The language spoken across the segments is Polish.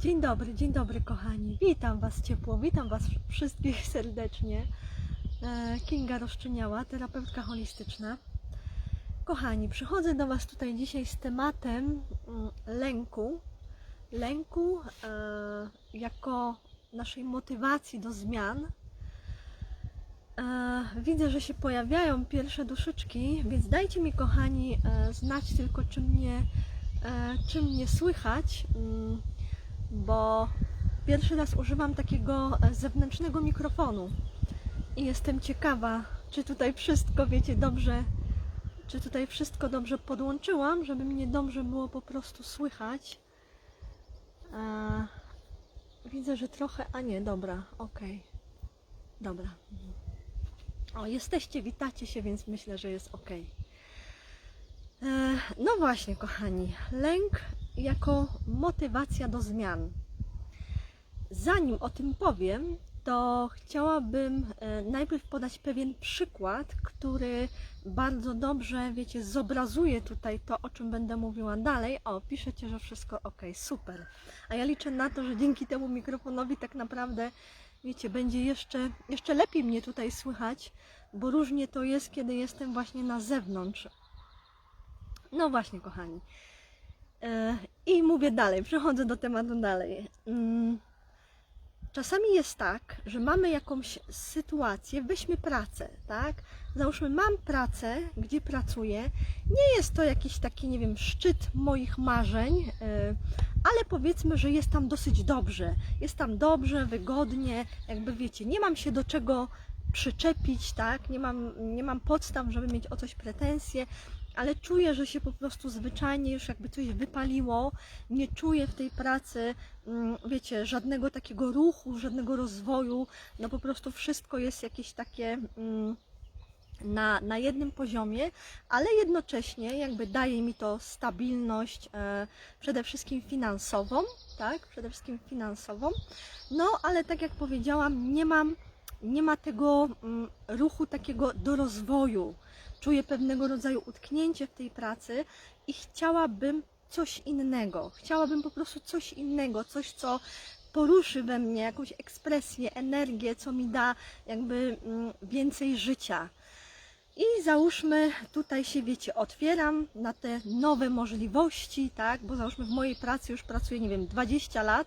Dzień dobry, dzień dobry kochani. Witam Was ciepło, witam Was wszystkich serdecznie. E, Kinga Roszczyniała, terapeutka holistyczna. Kochani, przychodzę do Was tutaj dzisiaj z tematem mm, lęku. Lęku e, jako naszej motywacji do zmian. E, Widzę, że się pojawiają pierwsze duszyczki, więc dajcie mi kochani znać tylko, czy mnie, czy mnie słychać. Bo pierwszy raz używam takiego e, zewnętrznego mikrofonu i jestem ciekawa, czy tutaj wszystko, wiecie, dobrze, czy tutaj wszystko dobrze podłączyłam, żeby mnie dobrze było po prostu słychać. E, widzę, że trochę, a nie, dobra, okej, dobra. O, jesteście, witacie się, więc myślę, że jest ok. No właśnie, kochani, lęk jako motywacja do zmian. Zanim o tym powiem, to chciałabym e, najpierw podać pewien przykład, który bardzo dobrze, wiecie, zobrazuje tutaj to, o czym będę mówiła dalej. O, piszecie, że wszystko ok, super. A ja liczę na to, że dzięki temu mikrofonowi tak naprawdę, wiecie, będzie jeszcze, jeszcze lepiej mnie tutaj słychać, bo różnie to jest, kiedy jestem właśnie na zewnątrz. No właśnie, kochani. E, I mówię dalej, przechodzę do tematu dalej. Mm, Czasami jest tak, że mamy jakąś sytuację, weźmy pracę, tak? Załóżmy, mam pracę, gdzie pracuję. Nie jest to jakiś taki, nie wiem, szczyt moich marzeń, e, ale powiedzmy, że jest tam dosyć dobrze. Jest tam dobrze, wygodnie, jakby wiecie, nie mam się do czego przyczepić, tak? Nie mam, nie mam podstaw, żeby mieć o coś pretensje, ale czuję, że się po prostu zwyczajnie już jakby coś wypaliło. Nie czuję w tej pracy, mm, wiecie, żadnego takiego ruchu, żadnego rozwoju. No po prostu wszystko jest jakieś takie. mm, Na, na jednym poziomie, ale jednocześnie jakby daje mi to stabilność e, przede wszystkim finansową, tak? Przede wszystkim finansową. No, ale tak jak powiedziałam, nie mam, nie ma tego mm, ruchu takiego do rozwoju. Czuję pewnego rodzaju utknięcie w tej pracy i chciałabym coś innego. Chciałabym po prostu coś innego, coś, co poruszy we mnie jakąś ekspresję, energię, co mi da jakby mm, więcej życia. I załóżmy, tutaj się, wiecie, otwieram na te nowe możliwości, tak? Bo załóżmy, w mojej pracy już pracuję, nie wiem, 20 lat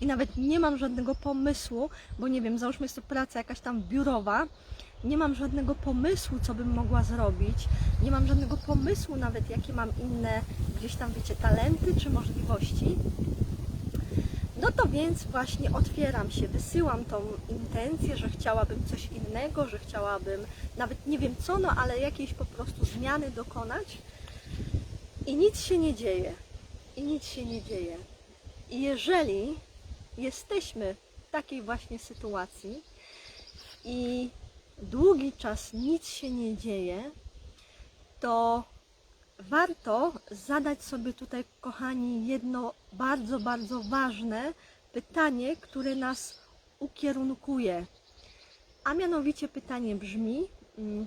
i nawet nie mam żadnego pomysłu, bo nie wiem, załóżmy, jest to praca jakaś tam biurowa, nie mam żadnego pomysłu, co bym mogła zrobić, nie mam żadnego pomysłu nawet, jakie mam inne gdzieś tam, wiecie, talenty czy możliwości. No to więc właśnie otwieram się, wysyłam tą intencję, że chciałabym coś innego, że chciałabym nawet nie wiem co, no ale jakiejś po prostu zmiany dokonać i nic się nie dzieje. I nic się nie dzieje. I jeżeli jesteśmy w takiej właśnie sytuacji i długi czas nic się nie dzieje, to warto zadać sobie tutaj, kochani, jedno bardzo, bardzo ważne pytanie, które nas ukierunkuje. A mianowicie pytanie brzmi: mm,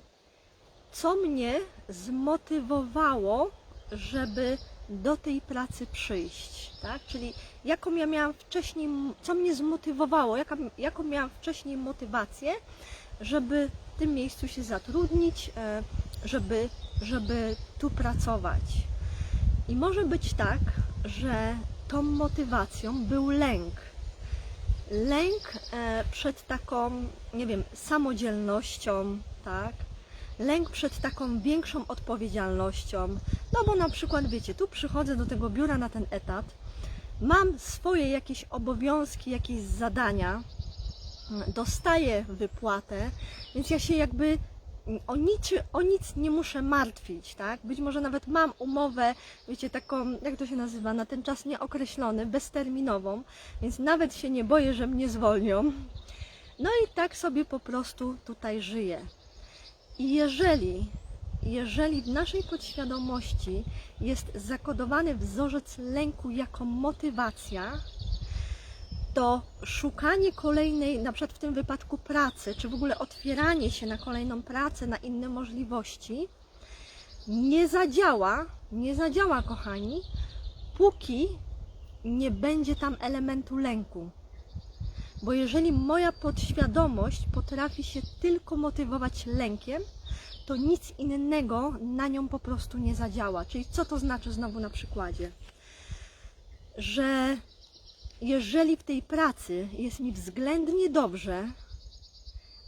co mnie zmotywowało, żeby do tej pracy przyjść? Tak? Czyli jaką ja miałam wcześniej, co mnie zmotywowało, jaka, jaką miałam wcześniej motywację, żeby w tym miejscu się zatrudnić, e, żeby, żeby tu pracować. I może być tak, że tą motywacją był lęk. Lęk e, przed taką, nie wiem, samodzielnością, tak? Lęk przed taką większą odpowiedzialnością. No bo na przykład, wiecie, tu przychodzę do tego biura na ten etat, mam swoje jakieś obowiązki, jakieś zadania, dostaję wypłatę, więc ja się jakby o nic, o nic nie muszę martwić, tak? Być może nawet mam umowę, wiecie, taką, jak to się nazywa, na ten czas nieokreślony, bezterminową, więc nawet się nie boję, że mnie zwolnią. No i tak sobie po prostu tutaj żyję. I jeżeli, jeżeli w naszej podświadomości jest zakodowany wzorzec lęku jako motywacja, to szukanie kolejnej, na przykład w tym wypadku pracy, czy w ogóle otwieranie się na kolejną pracę, na inne możliwości, nie zadziała, nie zadziała, kochani, póki nie będzie tam elementu lęku. Bo jeżeli moja podświadomość potrafi się tylko motywować lękiem, to nic innego na nią po prostu nie zadziała. Czyli co to znaczy znowu na przykładzie? Że jeżeli w tej pracy jest mi względnie dobrze,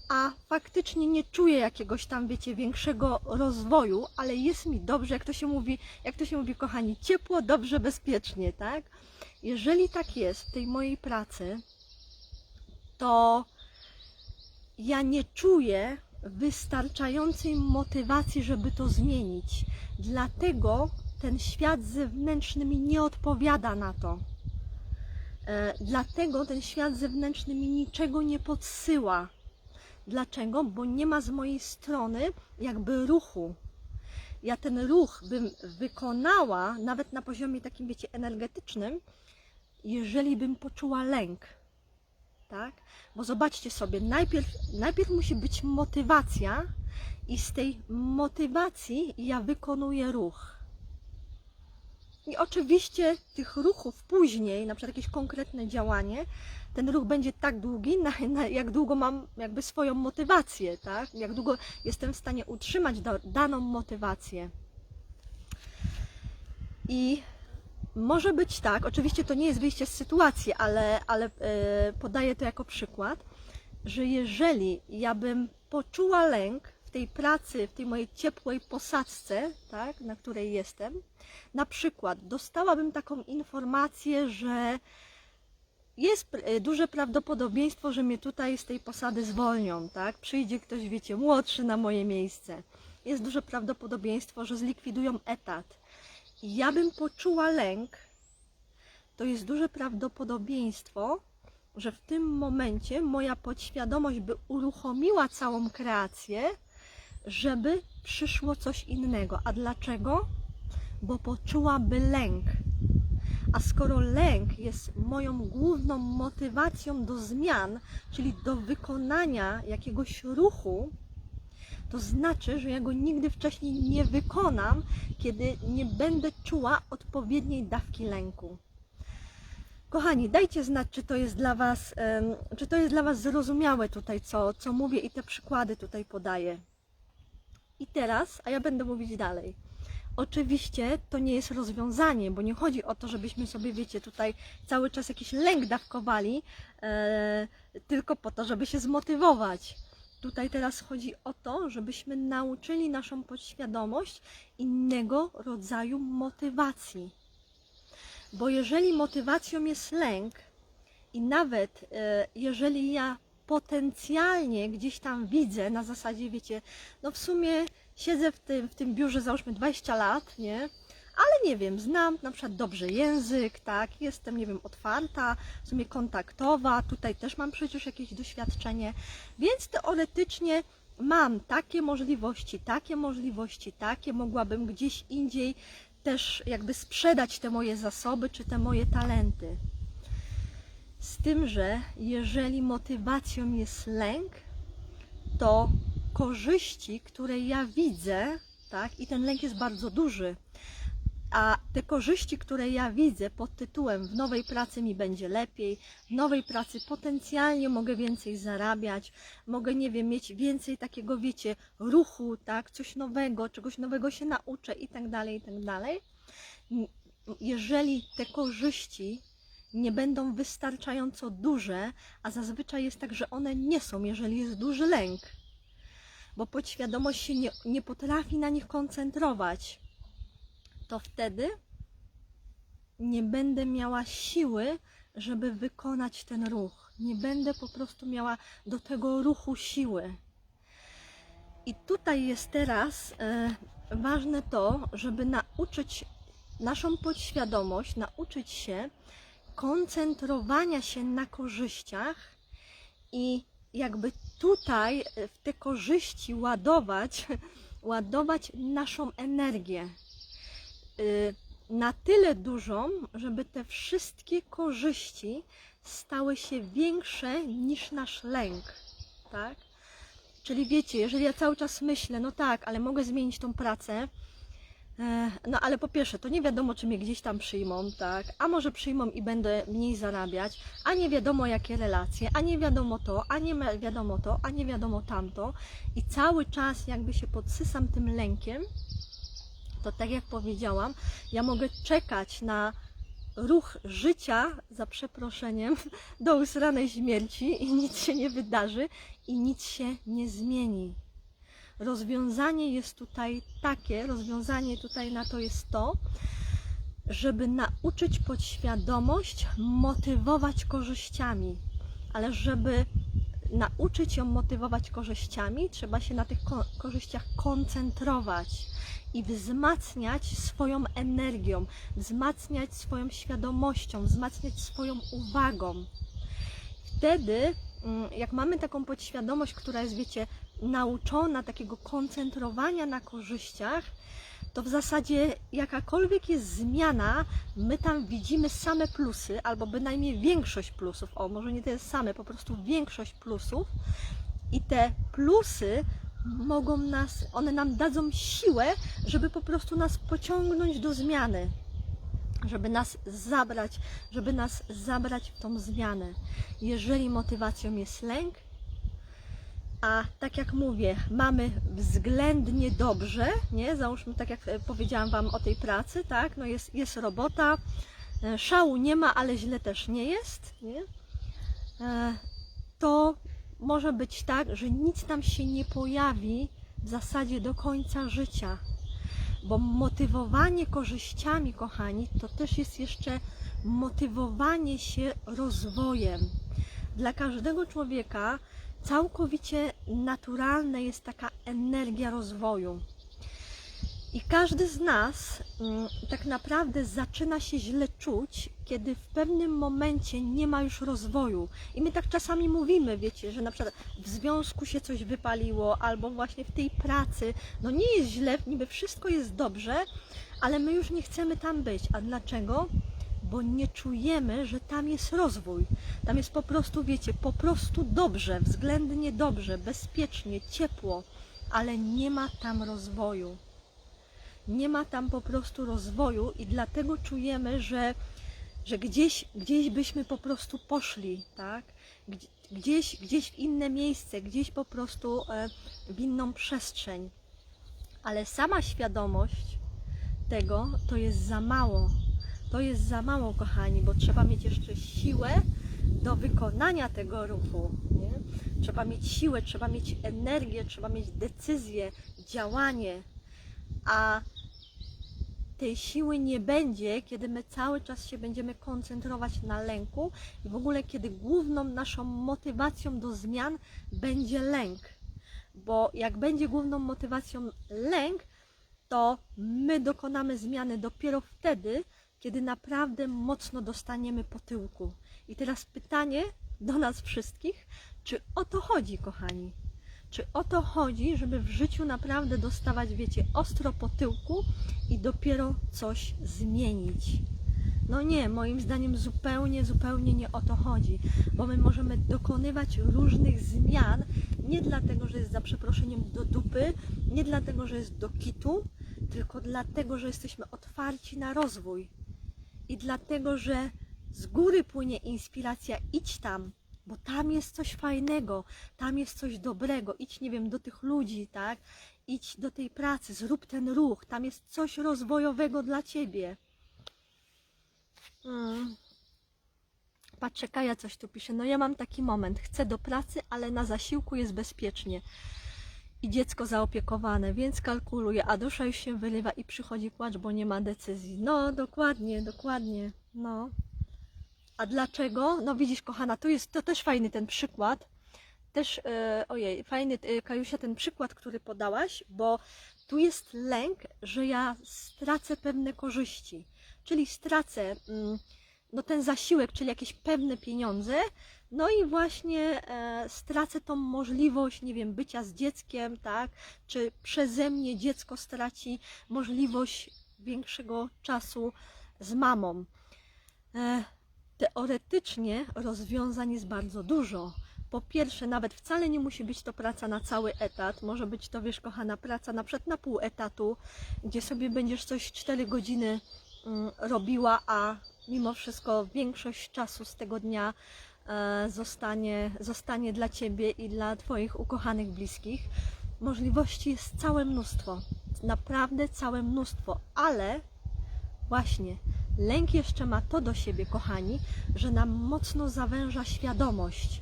a faktycznie nie czuję jakiegoś tam, wiecie, większego rozwoju, ale jest mi dobrze, jak to się mówi, jak to się mówi, kochani, ciepło, dobrze, bezpiecznie, tak? Jeżeli tak jest w tej mojej pracy, to ja nie czuję wystarczającej motywacji, żeby to zmienić. Dlatego ten świat zewnętrzny mi nie odpowiada na to. E, Dlatego ten świat zewnętrzny mi niczego nie podsyła. Dlaczego? Bo nie ma z mojej strony jakby ruchu. Ja ten ruch bym wykonała nawet na poziomie takim, wiecie, energetycznym, jeżeli bym poczuła lęk. Tak? Bo zobaczcie sobie, najpierw, najpierw musi być motywacja i z tej motywacji ja wykonuję ruch. I oczywiście tych ruchów później, na przykład jakieś konkretne działanie, ten ruch będzie tak długi, na, na, jak długo mam jakby swoją motywację, tak? Jak długo jestem w stanie utrzymać da, daną motywację. I może być tak, oczywiście to nie jest wyjście z sytuacji, ale, ale e, podaję to jako przykład, że jeżeli ja bym poczuła lęk w tej pracy, w tej mojej ciepłej posadzce, tak, na której jestem, na przykład dostałabym taką informację, że jest e, duże prawdopodobieństwo, że mnie tutaj z tej posady zwolnią, tak? Przyjdzie ktoś, wiecie, młodszy na moje miejsce. Jest duże prawdopodobieństwo, że zlikwidują etat. Ja bym poczuła lęk, to jest duże prawdopodobieństwo, że w tym momencie moja podświadomość by uruchomiła całą kreację, żeby przyszło coś innego. A dlaczego? Bo poczułaby lęk. A skoro lęk jest moją główną motywacją do zmian, czyli do wykonania jakiegoś ruchu, to znaczy, że ja go nigdy wcześniej nie wykonam, kiedy nie będę czuła odpowiedniej dawki lęku. Kochani, dajcie znać, czy to jest dla Was, czy to jest dla Was zrozumiałe tutaj, co, co mówię i te przykłady tutaj podaję. I teraz, a ja będę mówić dalej. Oczywiście to nie jest rozwiązanie, bo nie chodzi o to, żebyśmy sobie, wiecie, tutaj cały czas jakiś lęk dawkowali, e, tylko po to, żeby się zmotywować. Tutaj teraz chodzi o to, żebyśmy nauczyli naszą podświadomość innego rodzaju motywacji. Bo jeżeli motywacją jest lęk i nawet e, jeżeli ja potencjalnie gdzieś tam widzę na zasadzie, wiecie, no w sumie siedzę w tym, w tym biurze załóżmy 20 lat, nie? Ale nie wiem, znam na przykład dobrze język, tak, jestem, nie wiem, otwarta, w sumie kontaktowa, tutaj też mam przecież jakieś doświadczenie, więc teoretycznie mam takie możliwości, takie możliwości, takie, mogłabym gdzieś indziej też jakby sprzedać te moje zasoby czy te moje talenty. Z tym, że jeżeli motywacją jest lęk, to korzyści, które ja widzę, tak, i ten lęk jest bardzo duży, a te korzyści, które ja widzę pod tytułem w nowej pracy mi będzie lepiej, w nowej pracy potencjalnie mogę więcej zarabiać, mogę, nie wiem, mieć więcej takiego, wiecie, ruchu, tak, coś nowego, czegoś nowego się nauczę i tak dalej, i tak dalej. Jeżeli te korzyści nie będą wystarczająco duże, a zazwyczaj jest tak, że one nie są, jeżeli jest duży lęk, bo podświadomość się nie, nie potrafi na nich koncentrować, to wtedy nie będę miała siły, żeby wykonać ten ruch. Nie będę po prostu miała do tego ruchu siły. I tutaj jest teraz e, ważne to, żeby nauczyć naszą podświadomość, nauczyć się koncentrowania się na korzyściach i jakby tutaj e, w te korzyści ładować, ładować naszą energię. Y, Na tyle dużą, żeby te wszystkie korzyści stały się większe niż nasz lęk, tak? Czyli wiecie, jeżeli ja cały czas myślę, no tak, ale mogę zmienić tą pracę, E, No ale po pierwsze, to nie wiadomo, czy mnie gdzieś tam przyjmą, tak? A może przyjmą i będę mniej zarabiać, a nie wiadomo jakie relacje, a nie wiadomo to, a nie wiadomo to, a nie wiadomo tamto. I cały czas jakby się podsysam tym lękiem, to tak jak powiedziałam, ja mogę czekać na ruch życia, za przeproszeniem, do usranej śmierci i nic się nie wydarzy i nic się nie zmieni. Rozwiązanie jest tutaj takie, rozwiązanie tutaj na to jest to, żeby nauczyć podświadomość motywować korzyściami, ale żeby nauczyć ją motywować korzyściami, trzeba się na tych ko- korzyściach koncentrować i wzmacniać swoją energią, wzmacniać swoją świadomością, wzmacniać swoją uwagą. Wtedy, mm, jak mamy taką podświadomość, która jest, wiecie, nauczona takiego koncentrowania na korzyściach, to w zasadzie jakakolwiek jest zmiana, my tam widzimy same plusy, albo bynajmniej większość plusów. O, może nie te same, po prostu większość plusów. I te plusy mogą nas, one nam dadzą siłę, żeby po prostu nas pociągnąć do zmiany, żeby nas zabrać, żeby nas zabrać w tą zmianę. Jeżeli motywacją jest lęk, a tak jak mówię, mamy względnie dobrze, nie? Załóżmy, tak jak e, powiedziałam Wam o tej pracy, tak? No jest, jest robota, e, szału nie ma, ale źle też nie jest, nie? E, To może być tak, że nic tam się nie pojawi w zasadzie do końca życia. Bo motywowanie korzyściami, kochani, to też jest jeszcze motywowanie się rozwojem. Dla każdego człowieka całkowicie naturalna jest taka energia rozwoju. I każdy z nas mm, tak naprawdę zaczyna się źle czuć, kiedy w pewnym momencie nie ma już rozwoju. I my tak czasami mówimy, wiecie, że na przykład w związku się coś wypaliło, albo właśnie w tej pracy, no nie jest źle, niby wszystko jest dobrze, ale my już nie chcemy tam być. A dlaczego? Bo nie czujemy, że tam jest rozwój. Tam jest po prostu, wiecie, po prostu dobrze, względnie dobrze, bezpiecznie, ciepło, ale nie ma tam rozwoju nie ma tam po prostu rozwoju i dlatego czujemy, że, że gdzieś, gdzieś byśmy po prostu poszli, tak? Gdzie- Gdzieś, gdzieś w inne miejsce, gdzieś po prostu e, w inną przestrzeń. Ale sama świadomość tego to jest za mało. To jest za mało, kochani, bo trzeba mieć jeszcze siłę do wykonania tego ruchu. Nie? Trzeba mieć siłę, trzeba mieć energię, trzeba mieć decyzję, działanie, a tej siły nie będzie, kiedy my cały czas się będziemy koncentrować na lęku i w ogóle kiedy główną naszą motywacją do zmian będzie lęk. Bo jak będzie główną motywacją lęk, to my dokonamy zmiany dopiero wtedy, kiedy naprawdę mocno dostaniemy po tyłku. I teraz pytanie do nas wszystkich, czy o to chodzi, kochani? Czy o to chodzi, żeby w życiu naprawdę dostawać, wiecie, ostro po tyłku i dopiero coś zmienić? No nie, moim zdaniem zupełnie, zupełnie nie o to chodzi, bo my możemy dokonywać różnych zmian nie dlatego, że jest za przeproszeniem do dupy, nie dlatego, że jest do kitu, tylko dlatego, że jesteśmy otwarci na rozwój i dlatego, że z góry płynie inspiracja, idź tam, bo tam jest coś fajnego, tam jest coś dobrego, idź, nie wiem, do tych ludzi, tak? Idź do tej pracy, zrób ten ruch, tam jest coś rozwojowego dla ciebie. Mm. Patrzę, Kaja coś tu pisze. No ja mam taki moment, chcę do pracy, ale na zasiłku jest bezpiecznie i dziecko zaopiekowane, więc kalkuluję, a dusza już się wyrywa i przychodzi płacz, bo nie ma decyzji. No, dokładnie, dokładnie, no. A dlaczego? No widzisz, kochana, to jest to też fajny ten przykład. Też, e, ojej, fajny, e, Kajusia, ten przykład, który podałaś, bo tu jest lęk, że ja stracę pewne korzyści. Czyli stracę mm, no, ten zasiłek, czyli jakieś pewne pieniądze, no i właśnie e, stracę tą możliwość, nie wiem, bycia z dzieckiem, tak? Czy przeze mnie dziecko straci możliwość większego czasu z mamą. E, teoretycznie rozwiązań jest bardzo dużo. Po pierwsze, nawet wcale nie musi być to praca na cały etat. Może być to, wiesz, kochana, praca na przykład na pół etatu, gdzie sobie będziesz coś 4 godziny robiła, a mimo wszystko większość czasu z tego dnia e, zostanie, zostanie dla Ciebie i dla Twoich ukochanych bliskich. Możliwości jest całe mnóstwo, naprawdę całe mnóstwo, ale właśnie lęk jeszcze ma to do siebie, kochani, że nam mocno zawęża świadomość.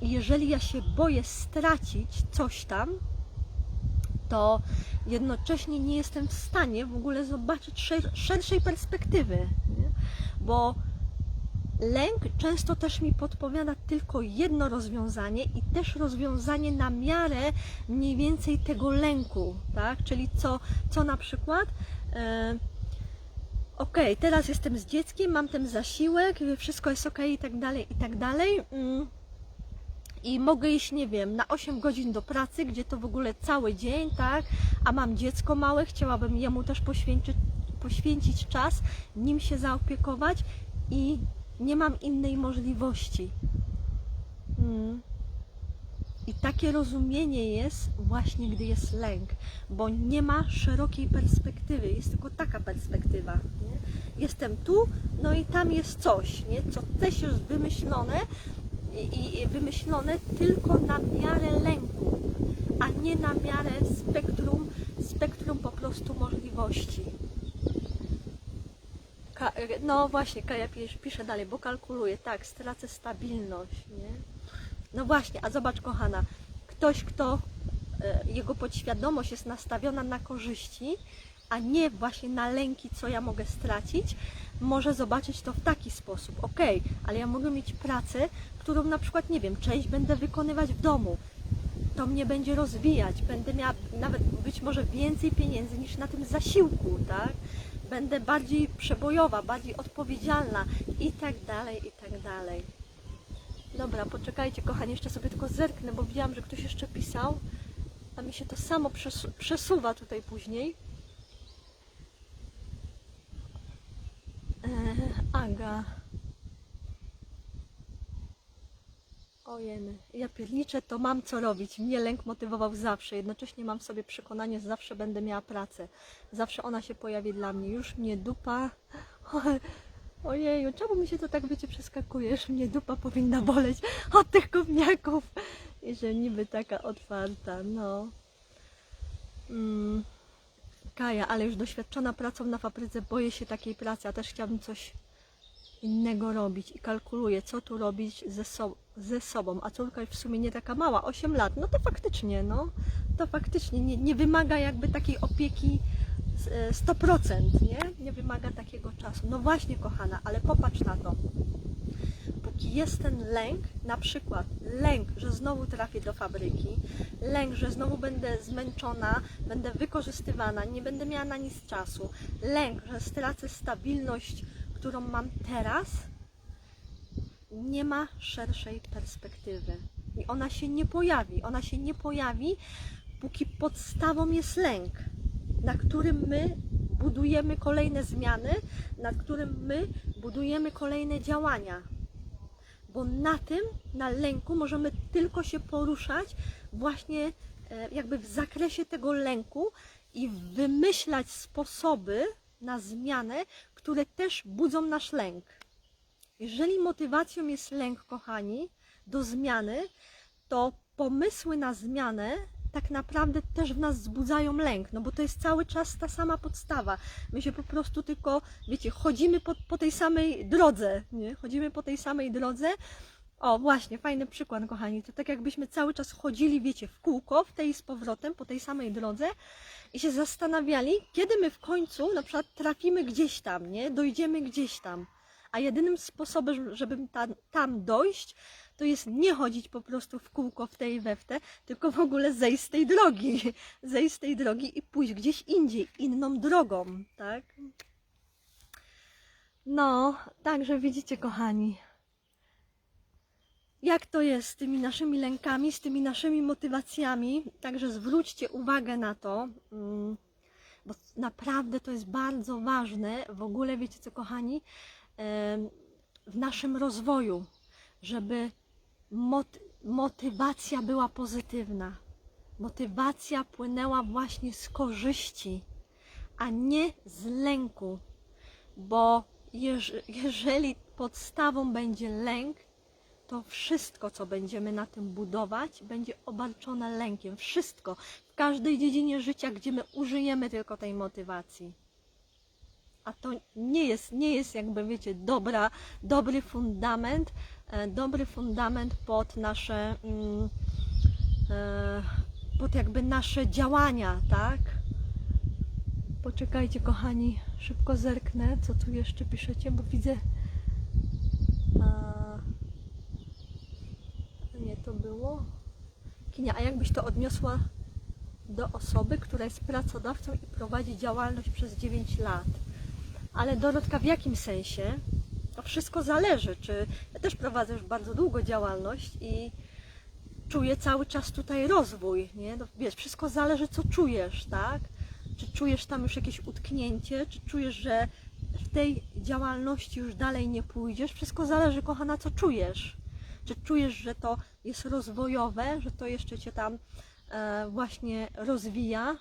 I jeżeli ja się boję stracić coś tam, to jednocześnie nie jestem w stanie w ogóle zobaczyć szer- szerszej perspektywy. Nie? Bo lęk często też mi podpowiada tylko jedno rozwiązanie i też rozwiązanie na miarę mniej więcej tego lęku, tak? Czyli co, co na przykład. E, Okej, teraz jestem z dzieckiem, mam ten zasiłek, wszystko jest ok i tak dalej, i tak dalej. Mm. I mogę iść, nie wiem, na 8 godzin do pracy, gdzie to w ogóle cały dzień, tak? A mam dziecko małe, chciałabym jemu też poświęcić, poświęcić czas, nim się zaopiekować i nie mam innej możliwości. Mm. I takie rozumienie jest właśnie, gdy jest lęk, bo nie ma szerokiej perspektywy, jest tylko taka perspektywa. Nie? Jestem tu, no i tam jest coś, nie? co też jest wymyślone i, wymyślone tylko na miarę lęku, a nie na miarę spektrum, spektrum po prostu możliwości. Ka- no właśnie, Kaja pisze dalej, bo kalkuluje, tak, stracę stabilność, nie? No właśnie, a zobacz kochana, ktoś, kto e, jego podświadomość jest nastawiona na korzyści, a nie właśnie na lęki, co ja mogę stracić, może zobaczyć to w taki sposób. Ok, ale ja mogę mieć pracę, którą na przykład, nie wiem, część będę wykonywać w domu. To mnie będzie rozwijać, będę miała nawet być może więcej pieniędzy niż na tym zasiłku, tak? Będę bardziej przebojowa, bardziej odpowiedzialna i tak dalej, i tak dalej. Dobra, poczekajcie kochani, jeszcze sobie tylko zerknę, bo widziałam, że ktoś jeszcze pisał, a mi się to samo przesu- przesuwa tutaj później. Aga. Ojeny, ja pierniczę, to mam co robić. Mnie lęk motywował zawsze. Jednocześnie mam w sobie przekonanie, że zawsze będę miała pracę. Zawsze ona się pojawi dla mnie. Już mnie dupa... Ojeju, czemu mi się to tak, wiecie, przeskakuje? Już mnie dupa powinna boleć od tych gówniaków. I że niby taka otwarta, no. Mm. Kaja, ale już doświadczona pracą na fabryce, boję się takiej pracy, a też chciałabym coś innego robić i kalkuluję, co tu robić ze, so ze sobą. A córka w sumie nie taka mała, 8 lat, no to faktycznie, no, to faktycznie nie, nie wymaga jakby takiej opieki z- e, 100%, nie? Nie wymaga takiego czasu. No właśnie, kochana, ale popatrz na to. Póki jest ten lęk, na przykład lęk, że znowu trafię do fabryki, lęk, że znowu będę zmęczona, będę wykorzystywana, nie będę miała na nic czasu, lęk, że stracę stabilność, którą mam teraz, nie ma szerszej perspektywy. I ona się nie pojawi. Ona się nie pojawi, póki podstawą jest lęk, na którym my budujemy kolejne zmiany, nad którym my budujemy kolejne działania. Bo na tym, na lęku, możemy tylko się poruszać właśnie e, jakby w zakresie tego lęku i wymyślać sposoby na zmianę, które też budzą nasz lęk. Jeżeli motywacją jest lęk, kochani, do zmiany, to pomysły na zmianę tak naprawdę też w nas wzbudzają lęk, no bo to jest cały czas ta sama podstawa. My się po prostu tylko, wiecie, chodzimy po, po tej samej drodze, nie? Chodzimy po tej samej drodze. O, właśnie, fajny przykład, kochani. To tak jakbyśmy cały czas chodzili, wiecie, w kółko, w tej z powrotem, po tej samej drodze i się zastanawiali, kiedy my w końcu na przykład trafimy gdzieś tam, nie? Dojdziemy gdzieś tam. A jedynym sposobem, żeby tam, tam dojść, to jest nie chodzić po prostu w kółko w tej i tylko w ogóle zejść z tej drogi. Zejść z tej drogi i pójść gdzieś indziej, inną drogą, tak? No, także widzicie, kochani, jak to jest z tymi naszymi lękami, z tymi naszymi motywacjami. Także zwróćcie uwagę na to, mm, bo naprawdę to jest bardzo ważne. W ogóle, wiecie co, kochani, w naszym rozwoju, żeby mot- motywacja była pozytywna. Motywacja płynęła właśnie z korzyści, a nie z lęku, bo jeż, jeżeli podstawą będzie lęk, to wszystko, co będziemy na tym budować, będzie obarczone lękiem. Wszystko, w każdej dziedzinie życia, gdzie my użyjemy tylko tej motywacji. A to nie jest, nie jest jakby, wiecie, dobra, dobry fundament, e, dobry fundament pod nasze, mm, e, pod jakby nasze działania, tak? Poczekajcie, kochani, szybko zerknę, co tu jeszcze piszecie, bo widzę. Nie to było. Kinia, a jakbyś to odniosła do osoby, która jest pracodawcą i prowadzi działalność przez 9 lat? Ale Dorotka, w jakim sensie? To wszystko zależy. Czy ja też prowadzę już bardzo długo działalność i czuję cały czas tutaj rozwój, nie? No, wiesz, wszystko zależy, co czujesz, tak? Czy czujesz tam już jakieś utknięcie, czy czujesz, że w tej działalności już dalej nie pójdziesz? Wszystko zależy, kochana, co czujesz. Czy czujesz, że to jest rozwojowe, że to jeszcze cię tam e, właśnie rozwija?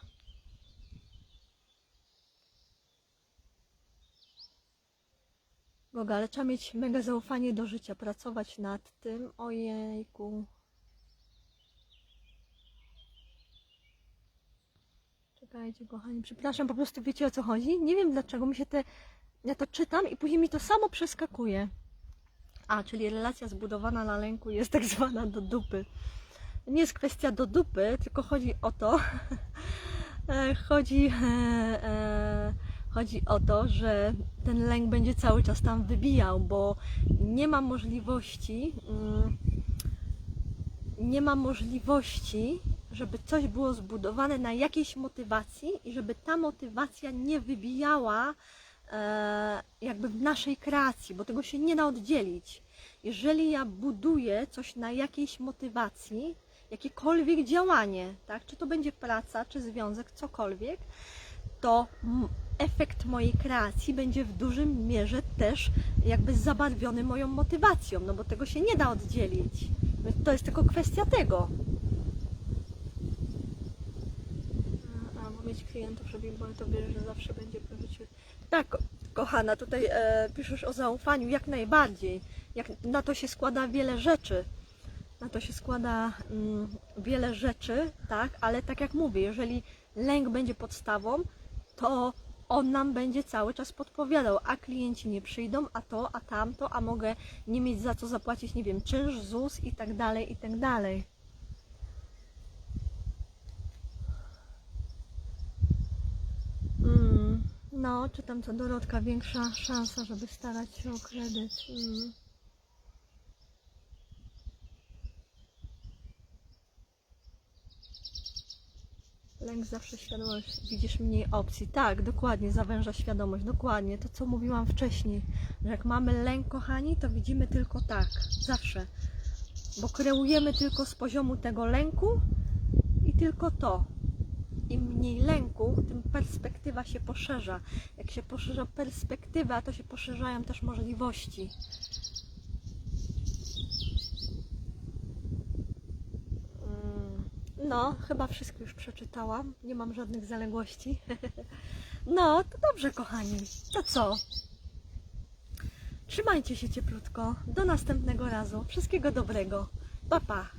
Boga, ale trzeba mieć mega zaufanie do życia, pracować nad tym. Ojejku. Czekajcie, kochani, przepraszam, po prostu wiecie o co chodzi? Nie wiem dlaczego mi się te. Ja to czytam i później mi to samo przeskakuje. A, czyli relacja zbudowana na lęku jest tak zwana do dupy. Nie jest kwestia do dupy, tylko chodzi o to, e, chodzi, e, e, chodzi o to, że ten lęk będzie cały czas tam wybijał, bo nie ma możliwości, mm, nie ma możliwości, żeby coś było zbudowane na jakiejś motywacji i żeby ta motywacja nie wybijała jakby w naszej kreacji, bo tego się nie da oddzielić. Jeżeli ja buduję coś na jakiejś motywacji, jakiekolwiek działanie, tak, czy to będzie praca, czy związek, cokolwiek, to efekt mojej kreacji będzie w dużym mierze też jakby zabarwiony moją motywacją, no bo tego się nie da oddzielić. To jest tylko kwestia tego. A, bo mieć klientów, żeby im to wiesz, że zawsze będzie prosić. Tak, ko- kochana, tutaj e, piszesz o zaufaniu, jak najbardziej. Jak, na to się składa wiele rzeczy. Na to się składa mm, wiele rzeczy, tak, ale tak jak mówię, jeżeli lęk będzie podstawą, to on nam będzie cały czas podpowiadał, a klienci nie przyjdą, a to, a tamto, a mogę nie mieć za co zapłacić, nie wiem, czynsz, ZUS i tak dalej, i tak dalej. Mm, no, czytam co Dorotka, większa szansa, żeby starać się o kredyt. Mm. Lęk zawsze świadomość, widzisz mniej opcji. Tak, dokładnie, zawęża świadomość, dokładnie. To, co mówiłam wcześniej, że jak mamy lęk, kochani, to widzimy tylko tak, zawsze. Bo kreujemy tylko z poziomu tego lęku i tylko to. Im mniej lęku, tym perspektywa się poszerza. Jak się poszerza perspektywa, to się poszerzają też możliwości. Mm, No, chyba wszystko już przeczytałam. Nie mam żadnych zaległości. No, to dobrze, kochani. To co? Trzymajcie się cieplutko. Do następnego razu. Wszystkiego dobrego. Pa, pa.